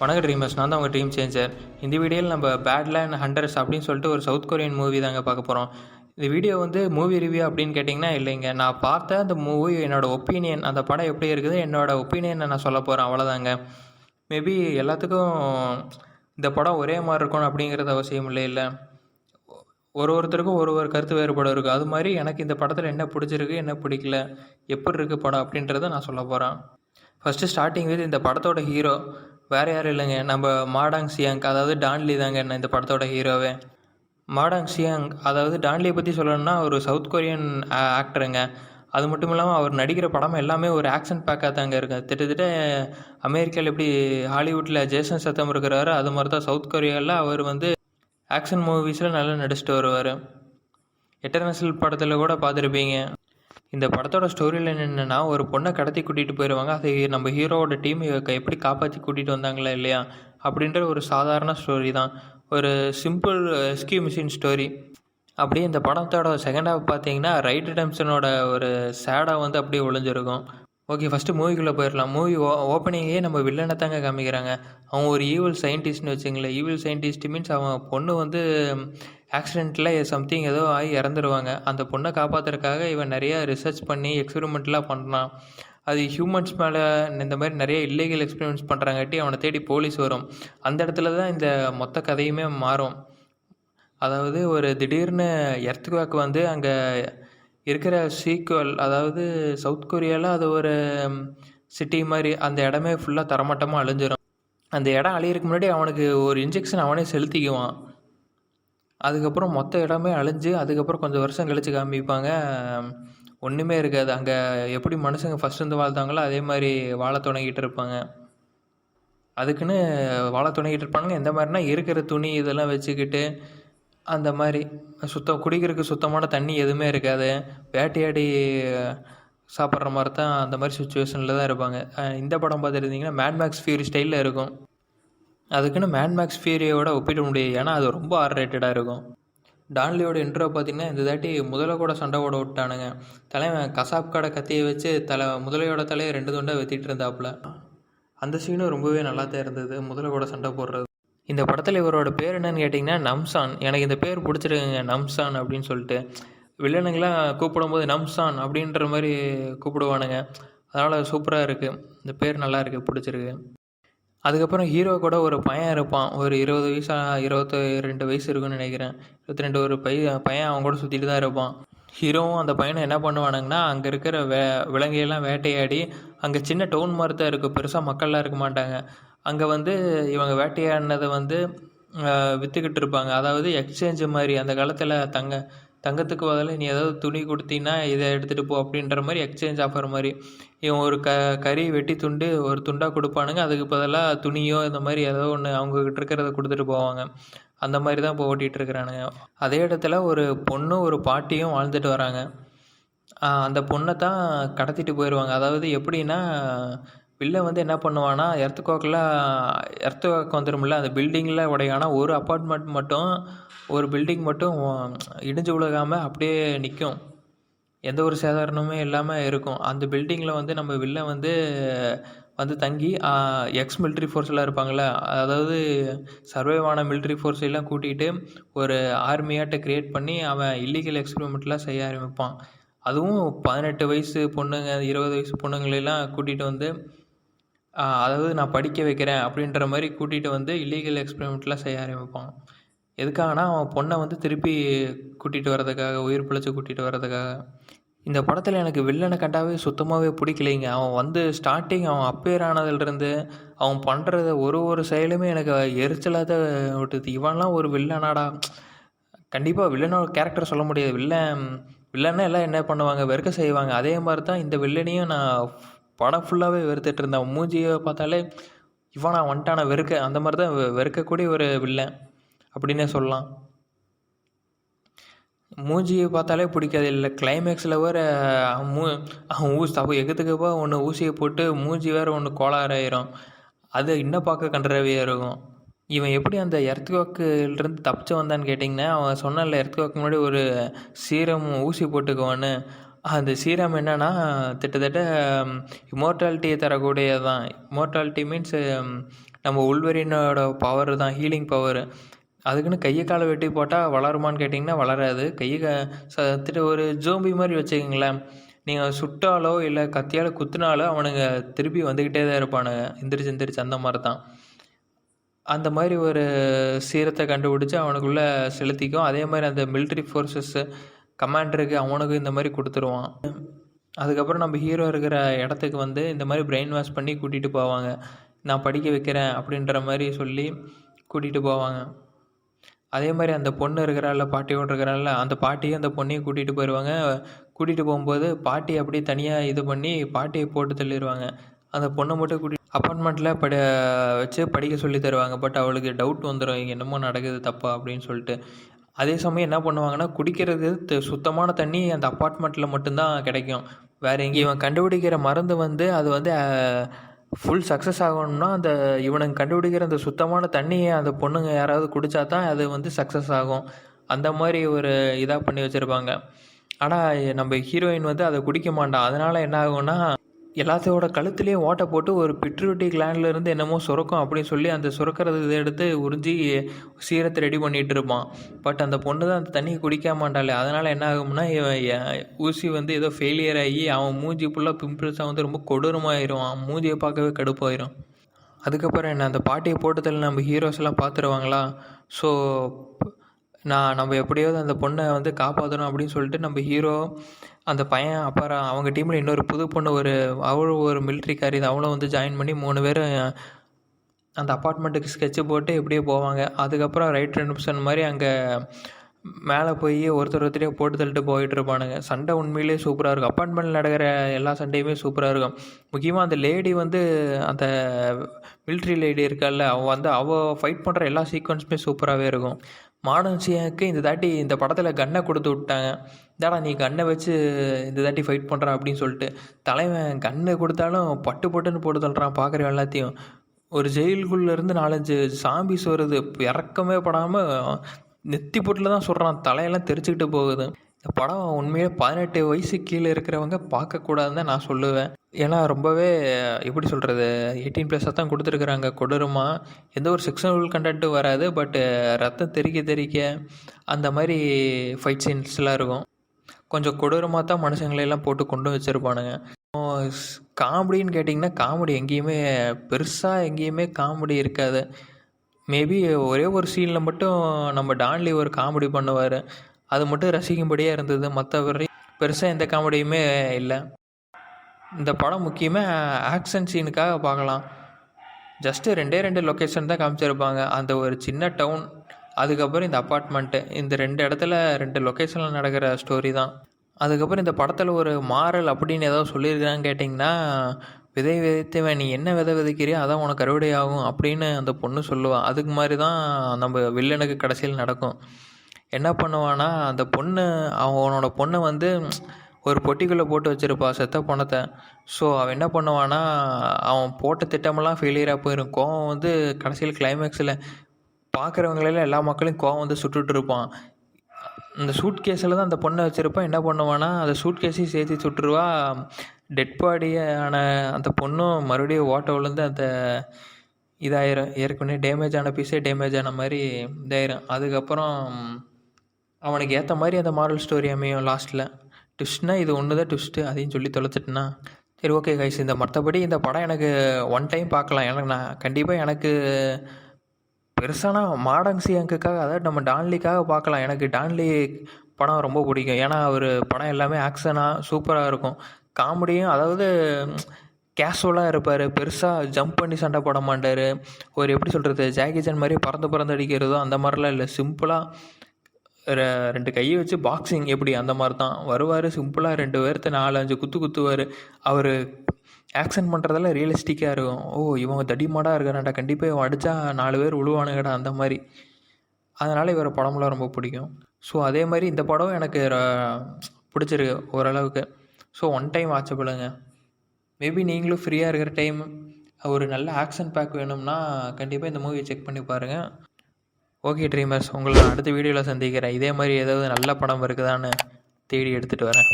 வணக்கம் ட்ரீமர்ஸ் நான் தான் உங்கள் ட்ரீம் சேஞ்சர் இந்த வீடியோவில் நம்ம பேட்லேண்ட் ஹண்டர்ஸ் அப்படின்னு சொல்லிட்டு ஒரு சவுத் கொரியன் மூவி தாங்க பார்க்க போகிறோம் இந்த வீடியோ வந்து மூவி ரிவ்யூ அப்படின்னு கேட்டிங்கன்னா இல்லைங்க. நான் பார்த்த அந்த மூவி என்னோடய ஒப்பீனியன் அந்த படம் எப்படி இருக்குது என்னோடய ஒப்பீனியனை நான் சொல்ல போகிறேன் அவ்வளோதாங்க மேபி எல்லாத்துக்கும் இந்த படம் ஒரே மாதிரி இருக்கணும் அப்படிங்கிறது அவசியம் இல்லை இல்லை. ஒரு ஒருத்தருக்கும் ஒரு ஒரு கருத்து வேறுபாடு இருக்கும் அது மாதிரி எனக்கு இந்த படத்தில் என்ன பிடிச்சிருக்கு என்ன பிடிக்கல எப்படி இருக்குது படம் அப்படின்றத நான் சொல்ல போகிறேன் ஃபஸ்ட்டு ஸ்டார்டிங் வித் இந்த படத்தோட ஹீரோ வேறு யாரும் இல்லைங்க. நம்ம மாடாங் சியாங் அதாவது டான்லி தாங்க என்ன இந்த படத்தோட ஹீரோவே மாடாங் சியாங் அதாவது டான்லியை பற்றி சொல்லணும்னா ஒரு சவுத் கொரியன் ஆக்டருங்க அது மட்டும் இல்லாமல் அவர் நடிக்கிற படம் எல்லாமே ஒரு ஆக்ஷன் பேக்காக தாங்க இருக்கு. கிட்டத்தட்ட அமெரிக்காவில் எப்படி ஹாலிவுட்டில் ஜேசன் சத்தம் இருக்கிறாரு அது மாதிரி தான் சவுத் கொரியாவில் அவர் வந்து ஆக்ஷன் மூவிஸில் நல்லா நடிச்சிட்டு வருவார். எட்டர்நேஷனல் படத்தில் கூட பார்த்துருப்பீங்க. இந்த படத்தோட ஸ்டோரியில் என்னென்னா ஒரு பொண்ணை கடத்தி கூட்டிகிட்டு போயிடுவாங்க அதை நம்ம ஹீரோவோட டீம் எப்படி காப்பாற்றி கூட்டிகிட்டு வந்தாங்களா இல்லையா? அப்படின்ற ஒரு சாதாரண ஸ்டோரி தான். ஒரு சிம்பிள் எஸ்கியூ மிஷின் ஸ்டோரி அப்படியே இந்த படத்தோட செகண்ட் ஹாஃப் பார்த்தீங்கன்னா ரைட் டெம்சனோட ஒரு சேடாக வந்து அப்படியே ஒளிஞ்சிருக்கும். ஓகே ஃபஸ்ட்டு மூவிக்குள்ளே போயிடலாம் மூவி ஓ ஓப்பனிங்கே நம்ம வில்லனை தாங்க காமிக்கிறாங்க. அவன் ஒரு ஈவில் சயின்டிஸ்ட்னு வச்சுங்களேன். ஈவில் சயின்டிஸ்ட் மீன்ஸ் அவன் பொண்ணு வந்து ஆக்சிடெண்ட்டில் சம்திங் ஏதோ ஆகி இறந்துருவாங்க. அந்த பொண்ணை காப்பாற்றுறதுக்காக இவன் நிறையா ரிசர்ச் பண்ணி எக்ஸ்பெரிமெண்ட்லாம் பண்ணுறான் அது ஹியூமன்ஸ் மேலே இந்த மாதிரி நிறைய இல்லீகல் எக்ஸ்பெரிமெண்ட்ஸ் பண்ணுறாங்காட்டி அவனை தேடி போலீஸ் வரும். அந்த இடத்துல தான் இந்த மொத்த கதையுமே மாறும். அதாவது ஒரு திடீர்னு எர்த்குவாக் வந்து அங்கே இருக்கிற சீக்குவல் அதாவது சவுத் கொரியாவில் அது ஒரு சிட்டி மாதிரி அந்த இடமே ஃபுல்லாக தரமட்டமாக அழிஞ்சிரும். அந்த இடம் அழியிறதுக்கு முன்னாடி அவனுக்கு ஒரு இன்ஜெக்ஷன் அவனே செலுத்திக்குவான். அதுக்கப்புறம் மொத்த இடமே அழிஞ்சு அதுக்கப்புறம் கொஞ்சம் வருஷம் கழித்து காமிப்பாங்க. ஒன்றுமே இருக்காது. அங்கே எப்படி மனுஷங்க ஃபஸ்ட் வந்து வாழ்ந்தாங்களோ அதே மாதிரி வாழ தொடங்கிட்டு இருப்பாங்க. அதுக்குன்னு வாழ தொடங்கிட்டு இருப்பாங்க எந்த மாதிரினா இருக்கிற துணி இதெல்லாம் வச்சுக்கிட்டு அந்த மாதிரி. சுத்தம் குடிக்கிறதுக்கு சுத்தமான தண்ணி எதுவுமே இருக்காது. வேட்டையாடி சாப்பிட்ற மாதிரி தான் அந்த மாதிரி சுச்சுவேஷனில் தான் இருப்பாங்க. இந்த படம் பார்த்துருந்தீங்கன்னா மேட்மேக்ஸ் ஃபியூரி ஸ்டைலில் இருக்கும். அதுக்குன்னு மேட்மேக்ஸ் ஃபியூரியோட ஒப்பிட முடியாது. ஏன்னா அது ரொம்ப ஆர் ரேட்டடாக இருக்கும். டான்லியோட இன்ட்ரோ பார்த்தீங்கன்னா இந்த தாட்டி முதலை கூட சண்டை ஓட விட்டானுங்க. தலைவன் கசாப் கடை கத்தியை வச்சு தலை முதலையோட தலையை ரெண்டு துண்டாக வெத்திட்டு இருந்தாப்புல. அந்த சீனும் ரொம்பவே நல்லா தான் இருந்தது. முதலை கூட சண்டை போடுறது. இந்த படத்தில் இவரோட பேர் என்னன்னு கேட்டிங்கன்னா நம்சான். எனக்கு இந்த பேர் பிடிச்சிருக்குங்க நம்சான் அப்படின்னு சொல்லிட்டு. வில்லனுங்களாம் கூப்பிடும்போது நம்சான் அப்படின்ற மாதிரி கூப்பிடுவானுங்க. அதனால் சூப்பராக இருக்குது இந்த பேர் நல்லா இருக்குது பிடிச்சிருக்கு. அதுக்கப்புறம் ஹீரோ கூட ஒரு பையன் இருப்பான். ஒரு இருபது வயசு இருபத்தி ரெண்டு வயசு இருக்குன்னு நினைக்கிறேன். இருபத்தி ரெண்டு ஒரு பையன் பையன் அவங்க கூட சுற்றிட்டு தான் இருப்பான். ஹீரோவும் அந்த பையனை என்ன பண்ணுவானுங்கன்னா அங்கே இருக்கிற வே விலங்கையெல்லாம் வேட்டையாடி அங்கே சின்ன டவுன் மாதிரி தான் இருக்குது பெருசாக மக்கள்லாம் இருக்க மாட்டாங்க. அங்கே வந்து இவங்க வேட்டையாடினதை வந்து விற்றுக்கிட்டு இருப்பாங்க. அதாவது எக்ஸ்சேஞ்ச் மாதிரி அந்த காலத்தில் தங்க தங்கத்துக்கு பதிலாக நீ ஏதாவது துணி கொடுத்தீங்கன்னா இதை எடுத்துகிட்டு போ அப்படின்ற மாதிரி எக்ஸ்சேஞ்ச் ஆஃபர் மாதிரி. இவன் ஒரு க கறி வெட்டி துண்டு ஒரு துண்டாக கொடுப்பானுங்க. அதுக்கு பதிலாக துணியோ இந்த மாதிரி ஏதோ ஒன்று அவங்கக்கிட்ட இருக்கிறத கொடுத்துட்டு போவாங்க. அந்த மாதிரி தான் இப்போ ஓட்டிகிட்டு இருக்கிறானுங்க. அதே இடத்துல ஒரு பொண்ணும் ஒரு பாட்டியும் வாழ்ந்துட்டு வராங்க. அந்த பொண்ணை தான் கடத்திட்டு போயிடுவாங்க அதாவது எப்படின்னா வில்ல வந்து என்ன பண்ணுவான்னா எர்த்துக்கோக்கில் எர்த்துக்கோக் வந்துடும்ல அந்த பில்டிங்கில் உடையானா ஒரு அப்பார்ட்மெண்ட் மட்டும் ஒரு பில்டிங் மட்டும் இடிஞ்சு விழுகாமல் அப்படியே நிற்கும் எந்த ஒரு சேதாரணமே இல்லாமல் இருக்கும். அந்த பில்டிங்கில் வந்து நம்ம வில்ல வந்து வந்து தங்கி எக்ஸ் மிலிட்ரி ஃபோர்ஸ்லாம் இருப்பாங்கள்ல அதாவது சர்வைவான மிலிட்ரி ஃபோர்ஸ் எல்லாம் கூட்டிகிட்டு ஒரு ஆர்மியாட்ட க்ரியேட் பண்ணி அவன் இல்லீகல் எக்ஸ்பெரிமெண்ட்லாம் செய்ய ஆரம்பிப்பான். அதுவும் பதினெட்டு வயசு பொண்ணுங்க இருபது வயசு பொண்ணுங்களெல்லாம் கூட்டிகிட்டு வந்து அதாவது நான் படிக்க வைக்கிறேன் அப்படின்ற மாதிரி கூட்டிகிட்டு வந்து இல்லீகல் எக்ஸ்பெரிமெண்ட்லாம் செய்ய ஆரம்பிப்பான். எதுக்காகனா அவன் பொண்ணை வந்து திருப்பி கூட்டிகிட்டு வர்றதுக்காக உயிர் பிழைச்சி கூட்டிகிட்டு வர்றதுக்காக. இந்த படத்தில் எனக்கு வில்லனை கண்டாவே சுத்தமாகவே பிடிக்கலைங்க. அவன் வந்து ஸ்டார்டிங் அவன் அப்பேர் ஆனதுலேருந்து அவன் பண்ணுறத ஒரு ஒரு செயலுமே எனக்கு எரிச்சலாக தான் விட்டுது. இவன்லாம் ஒரு வில்லனாடா கண்டிப்பாக வில்லனோட கேரக்டர் சொல்ல முடியாது. வில்லன் வில்லன்னா எல்லாம் என்ன பண்ணுவாங்க? வெறுக்க செய்வாங்க. அதே மாதிரி தான் இந்த வில்லனையும் நான் படம் ஃபுல்லாகவே வெறுத்துட்டு இருந்தேன் மூஞ்சியை பார்த்தாலே இவனா வந்துட்டான வெறுக்க அந்த மாதிரி தான் வெறுக்கக்கூடிய ஒரு வில்லன் அப்படின்னே சொல்லலாம். மூஞ்சியை பார்த்தாலே பிடிக்காது. இல்லை கிளைமேக்ஸில் வேறு மூ அவன் ஊசி தப்பு எகத்துக்குப்பா ஒன்று ஊசியை போட்டு மூஞ்சி வேறு ஒன்று கோளாறாயிரும். அது இன்னும் பார்க்க கண்டறவையாக இருக்கும். இவன் எப்படி அந்த எர்த்குவாக்கிலிருந்து தப்பிச்சு வந்தான்னு கேட்டிங்கன்னா அவன் சொன்னான்ல எர்த்குவாக்கு முன்னாடி ஒரு சீரம் ஊசி போட்டுக்குவான்னு. அந்த சீரம் என்னன்னா கிட்டத்தட்ட இம்மோர்டாலிட்டியை தரக்கூடியது தான் இம்மோர்டாலிட்டி மீன்ஸ் நம்ம உள்வரினோட பவர் தான் ஹீலிங் பவர் அதுக்குன்னு கையை காலை வெட்டி போட்டால் வளருமான்னு கேட்டிங்கன்னா வளராது. கையை க சத்துட்டு ஒரு ஜோம்பி மாதிரி வச்சுக்கோங்களேன். நீங்கள் சுட்டாலோ இல்லை கத்தியால் குத்துனாலோ அவனுங்க திருப்பி வந்துக்கிட்டே தான் இருப்பானுங்க. எந்திரிச்சு எந்திரிச்சு அந்த மாதிரி தான் அந்த மாதிரி ஒரு சீரத்தை கண்டுபிடிச்சி அவனுக்குள்ளே செலுத்திக்கும். அதே மாதிரி அந்த மிலிட்ரி ஃபோர்ஸஸ்ஸு கமாண்டருக்கு அவனுக்கு இந்த மாதிரி கொடுத்துருவான். அதுக்கப்புறம் நம்ம ஹீரோ இருக்கிற இடத்துக்கு வந்து இந்த மாதிரி பிரெயின் வாஷ் பண்ணி கூட்டிகிட்டு போவாங்க. நான் படிக்க வைக்கிறேன் அப்படின்ற மாதிரி சொல்லி கூட்டிகிட்டு போவாங்க. அதே மாதிரி அந்த பொண்ணு இருக்கிறாள் பாட்டியோடு இருக்கிறாள் அந்த பாட்டியும் அந்த பொண்ணையும் கூட்டிகிட்டு போயிடுவாங்க கூட்டிகிட்டு போகும்போது பாட்டி அப்படியே தனியாக இது பண்ணி பாட்டியை போட்டு தள்ளிடுவாங்க அந்த பொண்ணை மட்டும் கூட்டி அப்பார்ட்மெண்ட்டில் பட வச்சு படிக்க சொல்லி தருவாங்க. பட் அவளுக்கு டவுட் வந்துடும் இங்கே என்னமோ நடக்குது தப்பா அப்படின்னு சொல்லிட்டு. அதே சமயம் என்ன பண்ணுவாங்கன்னா குடிக்கிறது சுத்தமான தண்ணி அந்த அப்பார்ட்மெண்ட்டில் மட்டும்தான் கிடைக்கும். வேறு எங்கேயும் இவன் கண்டுபிடிக்கிற மருந்து வந்து அது வந்து ஃபுல் சக்ஸஸ் ஆகணும்னா அந்த இவனுங்க கண்டுபிடிக்கிற அந்த சுத்தமான தண்ணியை அந்த பொண்ணுங்க யாராவது குடித்தா தான் அது வந்து சக்ஸஸ் ஆகும். அந்த மாதிரி ஒரு இதாக பண்ணி வச்சுருப்பாங்க. ஆனால் நம்ம ஹீரோயின் வந்து அதை குடிக்க மாட்டான். அதனால் என்ன ஆகும்னா எல்லாத்தையோட கழுத்துலேயும் ஓட்டை போட்டு ஒரு பிட்ரூட்டி கிளாண்ட்ல இருந்து என்னமோ சுரக்கும் அப்படின்னு சொல்லி அந்த சுரக்கிறது இதை எடுத்து உறிஞ்சி சீரத்தை ரெடி பண்ணிகிட்டு இருப்பான். பட் அந்த பொண்ணு தான் அந்த தண்ணியை குடிக்க மாட்டாளே அதனால் என்ன ஆகும்னா இவன் ஊசி வந்து ஏதோ ஃபெயிலியர் ஆகி அவன் மூஞ்சி ஃபுல்லாக பிம்பிள்ஸாக வந்து ரொம்ப கொடூரமாயிரும். அவன் மூஞ்சியை பார்க்கவே கடுப்பாயிரும். அதுக்கப்புறம் என்ன அந்த பாட்டியை போட்டதில் நம்ம ஹீரோஸ் எல்லாம் பார்த்துருவாங்களா? ஸோ நான் நம்ம எப்படியாவது அந்த பொண்ணை வந்து காப்பாற்றணும் அப்படின்னு சொல்லிட்டு நம்ம ஹீரோ அந்த பையன் அப்புறம் அவங்க டீமில் இன்னொரு புது பொண்ணு ஒரு அவளும் ஒரு மிலிட்ரிக்காரி அவளும் வந்து ஜாயின் பண்ணி மூணு பேரும் அந்த அப்பார்ட்மெண்ட்டுக்கு ஸ்கெட்சு போட்டு எப்படியோ போவாங்க. அதுக்கப்புறம் ரைட் ரெண்டு மாதிரி அங்கே மேலே போய் ஒருத்தர் ஒருத்தரையே போட்டு தள்ளிட்டு போயிட்டு இருப்பானுங்க. சண்டை உண்மையிலேயே சூப்பராக இருக்கும். அப்பார்ட்மெண்ட்டில் நடக்கிற எல்லா சண்டையுமே சூப்பராக இருக்கும். முக்கியமாக அந்த லேடி வந்து அந்த மிலிட்ரி லேடி இருக்கால்ல அவள் வந்து அவள் ஃபைட் பண்ணுற எல்லா சீக்வன்ஸுமே சூப்பராகவே இருக்கும். மாடர்ன் சியாக்கு இந்த தாட்டி இந்த படத்தில் கன்னை கொடுத்து விட்டாங்க. தாடா நீ கன்னை வச்சு இந்த தாட்டி ஃபைட் பண்ணுற அப்படின்னு சொல்லிட்டு தலைவன் கன்னை கொடுத்தாலும் பட்டு பட்டுன்னு போட்டு தள்ளுறான் பார்க்குற எல்லாத்தையும். ஒரு ஜெயிலுக்குள்ளேருந்து நாலஞ்சு சாம்பிஸ் வருது. இறக்கமே படாமல் நெத்தி பொட்டில் தான் சொல்கிறான் தலையெல்லாம் தெரிச்சுக்கிட்டு போகுது. இந்த படம் உண்மையிலே பதினெட்டு வயசு கீழே இருக்கிறவங்க பார்க்கக்கூடாதுன்னு தான் நான் சொல்லுவேன். ஏன்னா ரொம்பவே எப்படி சொல்கிறது எயிட்டீன் ப்ளஸ்ஸாக தான் கொடுத்துருக்குறாங்க. கொடூரமாக எந்த ஒரு செக்ஷனல் கண்டென்ட்டும் வராது. பட்டு ரத்தம் தெறிக்க தெறிக்க அந்த மாதிரி ஃபைட் சீன்ஸ்லாம் இருக்கும். கொஞ்சம் கொடூரமாக தான் மனுஷங்களையெல்லாம் போட்டு கொண்டு வச்சுருப்பானுங்க. காமெடின்னு கேட்டிங்கன்னா காமெடி எங்கேயுமே பெருசாக எங்கேயுமே காமெடி இருக்காது. மேபி ஒரே ஒரு சீனில் மட்டும் நம்ம டான்லி ஒரு காமெடி பண்ணுவார். அது மட்டும் ரசிக்கும்படியாக இருந்தது. மற்றபடி பெருசாக எந்த காமெடியுமே இல்லை. இந்த படம் முக்கியமாக ஆக்ஷன் சீனுக்காக பார்க்கலாம். ஜஸ்ட்டு ரெண்டே ரெண்டு லொக்கேஷன் தான் காமிச்சிருப்பாங்க. அந்த ஒரு சின்ன டவுன் அதுக்கப்புறம் இந்த அப்பார்ட்மெண்ட்டு இந்த ரெண்டு இடத்துல ரெண்டு லொக்கேஷனில் நடக்கிற ஸ்டோரி தான். அதுக்கப்புறம் இந்த படத்தில் ஒரு மாறல் அப்படின்னு ஏதாவது சொல்லியிருக்கான்னு கேட்டிங்கன்னா விதை விதைத்தவன் நீ என்ன விதை விதைக்கிறியோ அதான் உனக்கு அறுவடை ஆகும் அப்படின்னு அந்த பொண்ணு சொல்லுவாள் அதுக்கு மாதிரி தான் நம்ம வில்லனுக்கு கடைசியில் நடக்கும். என்ன பண்ணுவான்னா அந்த பொண்ணு அவனோட பொண்ணை வந்து ஒரு பொட்டிக்குள்ளே போட்டு வச்சிருப்பா செத்த பணத்தை. ஸோ அவன் என்ன பண்ணுவான்னா அவன் போட்ட திட்டமெல்லாம் ஃபெயிலியராக போயிடும் கோவம் வந்து கடைசியில் கிளைமேக்ஸில் பார்க்குறவங்களெல்லாம் எல்லா மக்களையும் கோவம் வந்து சுட்டுட்டு இருப்பான். இந்த சூட் கேஸில் தான் அந்த பொண்ணை வச்சுருப்பான் என்ன பண்ணுவான்னா அந்த சூட் கேஸையும் சேர்த்து சுட்டுருவா. டெட் பாடியான அந்த பொண்ணும் மறுபடியும் ஓட்ட விழுந்து அந்த இதாயிரும். ஏற்கனவே டேமேஜ் ஆன பீஸே டேமேஜ் ஆன மாதிரி இதாயிரும். அதுக்கப்புறம் அவனுக்கு ஏற்ற மாதிரி அந்த மாரல் ஸ்டோரி அமையும் லாஸ்ட்டில் ட்விஸ்ட்னா இது ஒன்று தான் ட்விஸ்ட்டு அதையும் சொல்லி தொலைச்சிட்டேன்னா. சரி ஓகே கைஸ் இந்த மற்றபடி இந்த படம் எனக்கு ஒன் டைம் பார்க்கலாம். எனக்கு நான் கண்டிப்பாக எனக்கு பெருசானா மாடர்ன் சியாங்குக்காக அதாவது நம்ம டான்லிக்காக பார்க்கலாம். எனக்கு டான்லி படம் ரொம்ப பிடிக்கும். ஏன்னா அவர் படம் எல்லாமே ஆக்ஷனாக சூப்பராக இருக்கும். காமெடியும் அதாவது கேஷுவலாக இருப்பார். பெருசாக ஜம்ப் பண்ணி சண்டை போட மாட்டார். ஒரு எப்படி சொல்கிறது ஜாக்கி சான் மாதிரி பறந்து பறந்து அடிக்கிறதோ அந்த மாதிரிலாம் இல்லை. சிம்பிளாக ரெண்டு கையை வச்சு பாக்ஸிங் எப்படி அந்த மாதிரி தான் வருவார் சிம்பிளாக ரெண்டு பேர்த்த நாலு அஞ்சு குத்து குத்துவார். அவர் ஆக்ஷன் பண்ணுறதெல்லாம் ரியலிஸ்டிக்காக இருக்கும். ஓ இவங்க தடிமாடாக இருக்கானாடா. கண்டிப்பாக இவன் அடித்தா நாலு பேர் விழுவானுங்கடா அந்த மாதிரி. அதனால் இவரை படம்லாம் ரொம்ப பிடிக்கும். ஸோ அதே மாதிரி இந்த படம் எனக்கு ர- பிடிச்சிருக்கு ஓரளவுக்கு. ஸோ ஒன் டைம் வாட்சபிளுங்க மேபி நீங்களும் ஃப்ரீயாக இருக்கிற டைம் ஒரு நல்ல ஆக்ஷன் பேக் வேணும்னா கண்டிப்பாக இந்த மூவியை செக் பண்ணி பாருங்கள் ஓகே ட்ரீமர்ஸ் உங்களை நான் அடுத்த வீடியோவில் சந்திக்கிறேன். இதே மாதிரி ஏதாவது நல்ல படம் இருக்குதான்னு தேடி எடுத்துகிட்டு வரேன்.